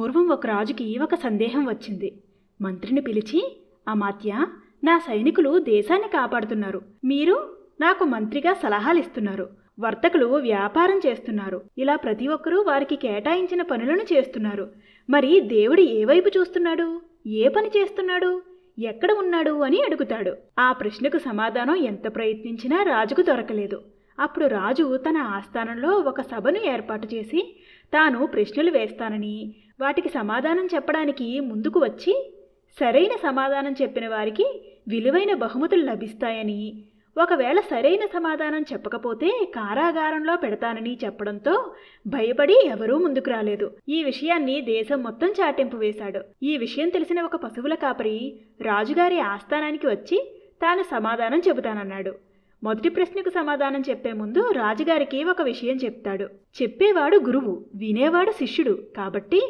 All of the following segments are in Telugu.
పూర్వం ఒక రాజుకి ఒక సందేహం వచ్చింది. మంత్రిని పిలిచి అమాత్య నా సైనికులు దేశాన్ని కాపాడుతున్నారు. మీరు నాకు మంత్రిగా సలహాలు ఇస్తున్నారు వర్తకులు వ్యాపారం చేస్తున్నారు. ఇలా ప్రతి ఒక్కరూ వారికి కేటాయించిన పనులను చేస్తున్నారు. మరి దేవుడు ఏ వైపు చూస్తున్నాడు? ఏ పని చేస్తున్నాడు? ఎక్కడ ఉన్నాడు? అని అడుగుతాడు. ఆ ప్రశ్నకు సమాధానం ఎంత ప్రయత్నించినా రాజుకు దొరకలేదు. అప్పుడు రాజు తన ఆస్థానంలో ఒక సభను ఏర్పాటు చేసి తాను ప్రశ్నలు వేస్తానని వాటికి సమాధానం చెప్పడానికి ముందుకు వచ్చి సరైన సమాధానం చెప్పిన వారికి విలువైన బహుమతులు లభిస్తాయని ఒకవేళ సరైన సమాధానం చెప్పకపోతే కారాగారంలో పెడతానని చెప్పడంతో భయపడి ఎవరూ ముందుకు రాలేదు. ఈ విషయాన్ని దేశం మొత్తం చాటింపు వేశాడు. ఈ విషయం తెలిసిన ఒక పశువుల కాపరి రాజుగారి ఆస్థానానికి వచ్చి తాను సమాధానం చెబుతానన్నాడు. మొదటి ప్రశ్నకు సమాధానం చెప్పే ముందు రాజుగారికి ఒక విషయం చెప్తాడు. చెప్పేవాడు గురువు వినేవాడు శిష్యుడు. కాబట్టి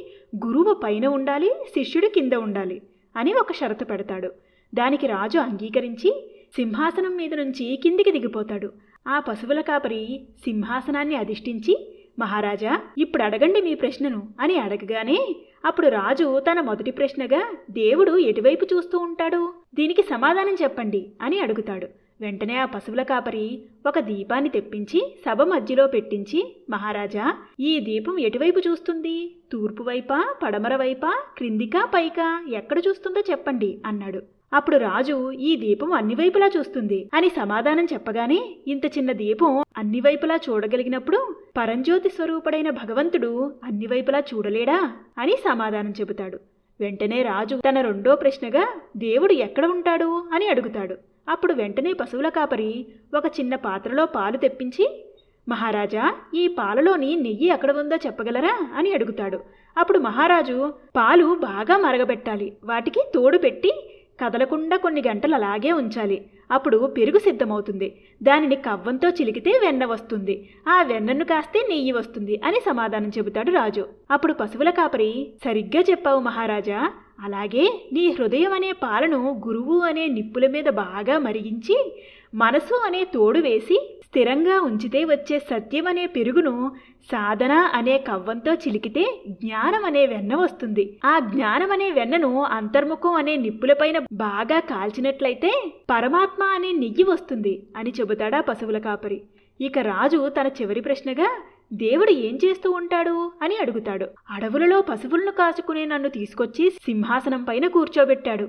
గురువు పైన ఉండాలి శిష్యుడు కింద ఉండాలి అని ఒక షరతు పెడతాడు. దానికి రాజు అంగీకరించి సింహాసనం మీద నుంచి కిందికి దిగిపోతాడు. ఆ పశువుల కాపరి సింహాసనాన్ని అధిష్ఠించి మహారాజా ఇప్పుడు అడగండి మీ ప్రశ్నను అని అడగగానే అప్పుడు రాజు తన మొదటి ప్రశ్నగా దేవుడు ఎటువైపు చూస్తూ ఉంటాడు? దీనికి సమాధానం చెప్పండి అని అడుగుతాడు. వెంటనే ఆ పశువుల కాపరి ఒక దీపాన్ని తెప్పించి సభ మధ్యలో పెట్టించి మహారాజా ఈ దీపం ఎటువైపు చూస్తుంది? తూర్పు వైపా పడమర వైపా క్రిందికా పైకా? ఎక్కడ చూస్తుందో చెప్పండి అన్నాడు. అప్పుడు రాజు ఈ దీపం అన్ని వైపులా చూస్తుంది అని సమాధానం చెప్పగానే ఇంత చిన్న దీపం అన్ని వైపులా చూడగలిగినప్పుడు పరంజ్యోతి స్వరూపుడైన భగవంతుడు అన్ని వైపులా చూడలేడా? అని సమాధానం చెబుతాడు. వెంటనే రాజు తన రెండో ప్రశ్నగా దేవుడు ఎక్కడ ఉంటాడు? అని అడుగుతాడు. అప్పుడు వెంటనే పశువుల కాపరి ఒక చిన్న పాత్రలో పాలు తెప్పించి మహారాజా ఈ పాలలోని నెయ్యి ఎక్కడ ఉందో చెప్పగలరా? అని అడుగుతాడు. అప్పుడు మహారాజు పాలు బాగా మరగబెట్టాలి. వాటికి తోడు పెట్టి కదలకుండా కొన్ని గంటలు అలాగే ఉంచాలి. అప్పుడు పెరుగు సిద్ధమవుతుంది. దానిని కవ్వంతో చిలికితే వెన్న వస్తుంది. ఆ వెన్నను కాస్తే నెయ్యి వస్తుంది అని సమాధానం చెబుతాడు రాజు. అప్పుడు పశువుల కాపరి సరిగ్గా చెప్పావు మహారాజా. అలాగే నీ హృదయం అనే పాలను గురువు అనే నిప్పుల మీద బాగా మరిగించి మనసు అనే తోడు వేసి స్థిరంగా ఉంచితే వచ్చే సత్యం అనే పెరుగును సాధన అనే కవ్వంతో చిలికితే జ్ఞానం అనే వెన్న వస్తుంది. ఆ జ్ఞానం అనే వెన్నను అంతర్ముఖం అనే నిప్పులపైన బాగా కాల్చినట్లయితే పరమాత్మ అనే నెయ్యి వస్తుంది అని చెబుతాడా పశువుల కాపరి. ఇక రాజు తన చివరి ప్రశ్నగా దేవుడు ఏం చేస్తూ ఉంటాడు? అని అడుగుతాడు. అడవులలో పశువులను కాచుకునే నన్ను తీసుకొచ్చి సింహాసనం పైన కూర్చోబెట్టాడు.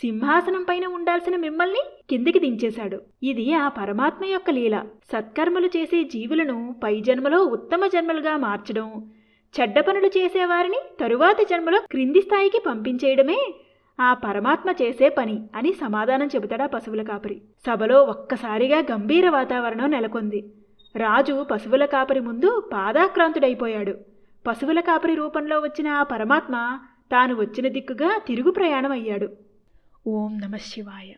సింహాసనం పైన ఉండాల్సిన మిమ్మల్ని కిందికి దించేశాడు. ఇది ఆ పరమాత్మ యొక్క లీల. సత్కర్మలు చేసే జీవులను పై జన్మలో ఉత్తమ జన్మలుగా మార్చడం చెడ్డ పనులు చేసేవారిని తరువాతి జన్మలో క్రింది స్థాయికి పంపించేయడమే ఆ పరమాత్మ చేసే పని అని సమాధానం చెబుతాడా పశువుల కాపరి. సభలో ఒక్కసారిగా గంభీర వాతావరణం నెలకొంది. రాజు పశువుల కాపరి ముందు పాదాక్రాంతుడైపోయాడు. పశువుల కాపరి రూపంలో వచ్చిన ఆ పరమాత్మ తాను వచ్చిన దిక్కుగా తిరుగు ప్రయాణం అయ్యాడు ఓం నమ శివాయ.